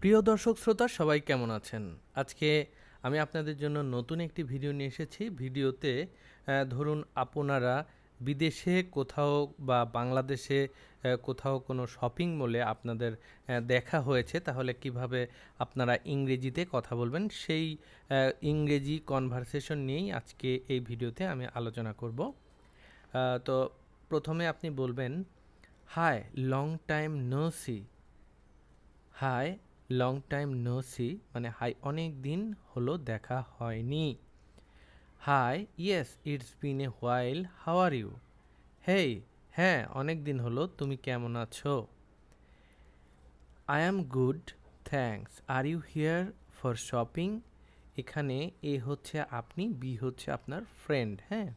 প্রিয় দর্শক শ্রোতা, সবাই কেমন আছেন? আজকে আমি আপনাদের জন্য নতুন একটি ভিডিও নিয়ে এসেছি। ভিডিওতে ধরুন আপনারা বিদেশে কোথাও বা বাংলাদেশে কোথাও কোনো শপিং মলে আপনাদের দেখা হয়েছে, তাহলে কীভাবে আপনারা ইংরেজিতে কথা বলবেন? সেই ইংরেজি কনভারসেশন নিয়েই আজকে এই ভিডিওতে আমি আলোচনা করব। তো প্রথমে আপনি বলবেন, hi long time no see hi long time no see মানে হাই অনেক দিন হলো দেখা হয়নি। Hi yes it's been a while how are you hey হ্যাঁ অনেক দিন হলো, তুমি কেমন আছো? I am good thanks are you here for shopping এখানে এ হচ্ছে আপনি বি হচ্ছে আপনার ফ্রেন্ড হ্যাঁ?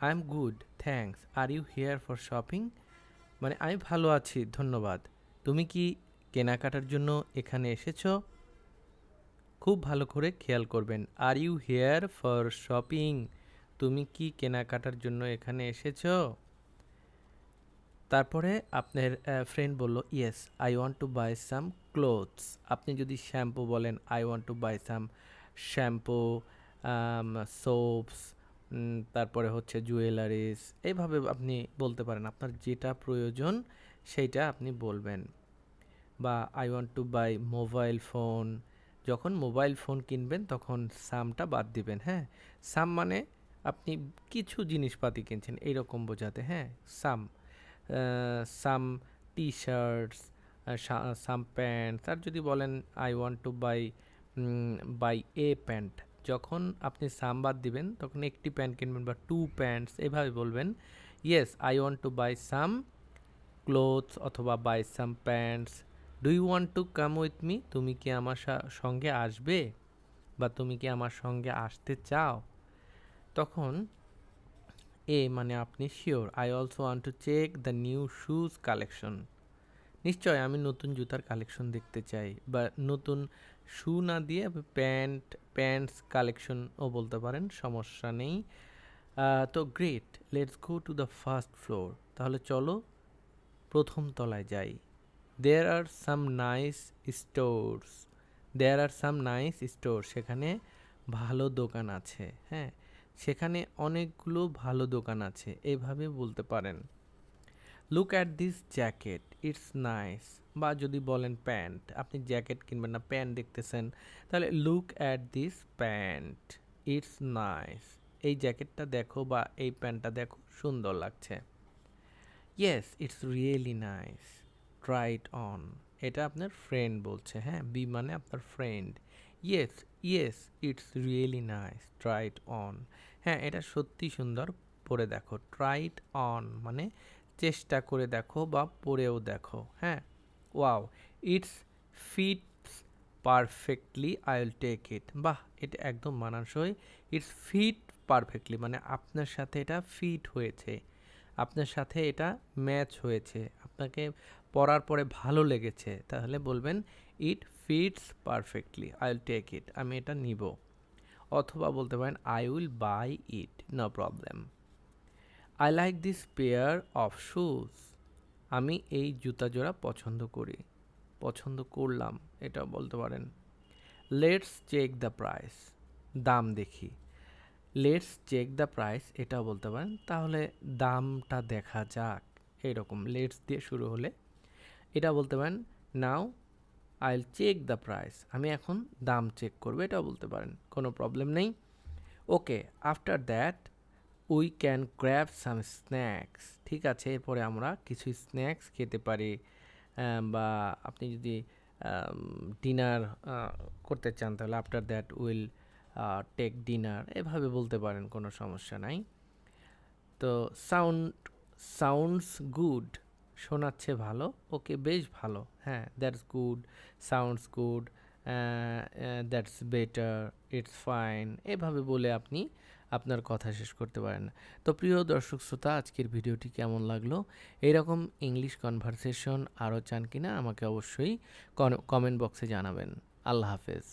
I am good thanks are you here for shopping মানে আমি ভালো আছি, ধন্যবাদ। তুমি কি কেনাকাটার জন্য এখানে এসেছ? খুব ভালো করে খেয়াল করবেন। Are you here for shopping তুমি কি কেনাকাটার জন্য এখানে এসেছ? তারপরে আপনার ফ্রেন্ড বলল yes I want to buy some clothes আপনি যদি শ্যাম্পু বলেন I want to buy some shampoo soaps তারপরে হচ্ছে জুয়েলারিস এইভাবে আপনি বলতে পারেন, আপনার যেটা প্রয়োজন সেইটা আপনি বলবেন। বা I want to buy mobile phone যখন মোবাইল ফোন কিনবেন তখন সামটা বাদ দিবেন হ্যাঁ? সাম মানে আপনি কিছু জিনিসপাতি কিনছেন, এইরকম বোঝাতে হ্যাঁ? সাম সাম টি শার্টস সাম প্যান্টস আর যদি বলেন I want to buy buy a pant যখন আপনি সাম বাদ দিবেন, তখন একটি প্যান্ট কিনবেন বা টু প্যান্টস এভাবে বলবেন yes I want to buy some clothes অথবা buy some pants do you want to come with me তুমি কি আমার সঙ্গে আসবে? বা তুমি কি আমার সঙ্গে আসতে চাও? তখন, এ মানে আপনি sure I also want to check the new shoes collection নিশ্চয় আমি নতুন জুতার কালেকশন দেখতে চাই, বা নতুন শু না দিয়ে প্যান্ট প্যান্টস কালেকশনও বলতে পারেন, সমস্যা নেই। তো great let's go to the first floor তাহলে চলো প্রথম তলায় যাই। There are some nice stores there are some nice store সেখানে ভালো দোকান আছে হ্যাঁ? সেখানে অনেকগুলো ভালো দোকান আছে, এভাবে বলতে পারেন। Look at this jacket it's nice বা যদি বলেন প্যান্ট, আপনি জ্যাকেট কিনবেন না, প্যান্ট দেখতেছেন, তাহলে look at this pant it's nice এই জ্যাকেটটা দেখো বা এই প্যান্টটা দেখো, সুন্দর লাগছে। Yes it's really nice try it on এটা আপনার ফ্রেন্ড বলছে হ্যাঁ? বি মানে আপনার friend yes yes it's really nice try it on হ্যাঁ এটা সত্যি সুন্দর পরে দেখো ট্রাই ইট অন মানে চেষ্টা করে দেখো বা পরেও দেখো হ্যাঁ? Wow it's fits perfectly I will take it বাহ, এটা একদম মানানসই ইটস ফিট পারফেক্টলি মানে আপনার সাথে এটা ফিট হয়েছে। আপনার সাথে এটা ম্যাচ হয়েছে। আপনাকে পরার পরে ভালো লেগেছে। তাহলে বলবেন it fits perfectly I will take it আমি এটা নিব। অথবা বলতে পারেন I will buy it no problem I like this pair of shoes আমি এই জুতা জোড়া পছন্দ করি। পছন্দ করলাম এটা বলতে পারেন। লেটস চেক দ্য প্রাইস দাম দেখি। লেটস চেক দ্য প্রাইস এটাও বলতে পারেন। তাহলে দামটা দেখা যাক। এরকম লেটস দিয়ে শুরু হলে। এটা বলতে পারেন, নাও আইল চেক দ্য প্রাইস আমি এখন দাম চেক করব, এটাও বলতে পারেন, কোনো প্রবলেম নেই। Okay after that we can grab some snacks ঠিক আছে, এরপরে আমরা কিছু স্ন্যাক্স খেতে পারি। বা আপনি যদি ডিনার করতে চান, তাহলে after that will take dinner এভাবে বলতে পারেন, কোনো সমস্যা নাই। তো সাউন্ড সাউন্ডস গুড শোনাচ্ছে ভালো ওকে বেশ ভালো হ্যাঁ that's good sounds good that's better it's fine এভাবে বলে আপনি আপনার কথা শেষ করতে পারেন তো প্রিয় দর্শক শ্রোতা, আজকের ভিডিওটি কেমন লাগল? এরকম ইংলিশ কনভারসেশন আরও চান কিনা? আমাকে অবশ্যই কমেন্ট বক্সে জানাবেন। আল্লাহ হাফেজ।